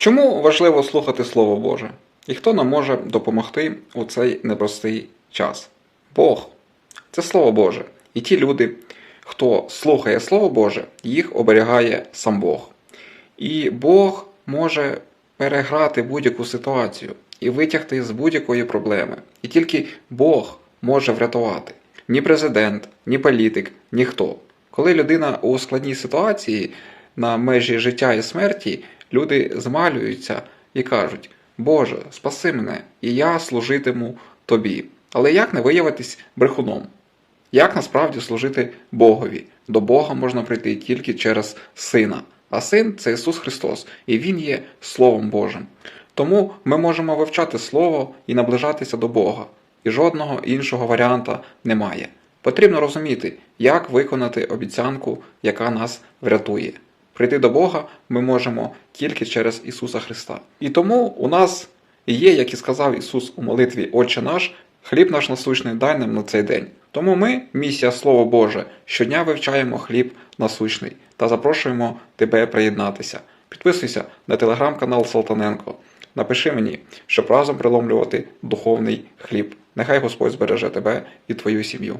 Чому важливо слухати Слово Боже? І хто нам може допомогти у цей непростий час? Бог. Це Слово Боже. І ті люди, хто слухає Слово Боже, їх оберігає сам Бог. І Бог може переграти будь-яку ситуацію і витягти з будь-якої проблеми. І тільки Бог може врятувати. Ні президент, ні політик, ніхто. Коли людина у складній ситуації на межі життя і смерті, люди змалюються і кажуть: Боже, спаси мене, і я служитиму тобі. Але як не виявитись брехуном? Як насправді служити Богові? До Бога можна прийти тільки через Сина. А син це Ісус Христос, і Він є Словом Божим. Тому ми можемо вивчати Слово і наближатися до Бога, і жодного іншого варіанта немає. Потрібно розуміти, як виконати обіцянку, яка нас врятує. Прийти до Бога ми можемо тільки через Ісуса Христа. І тому у нас є, як і сказав Ісус у молитві Отче наш, хліб наш насущний дай нам на цей день. Тому ми, місія Слово Боже, щодня вивчаємо хліб насущний та запрошуємо тебе приєднатися. Підписуйся на телеграм-канал Салтаненко. Напиши мені, щоб разом приломлювати духовний хліб. Нехай Господь збереже тебе і твою сім'ю.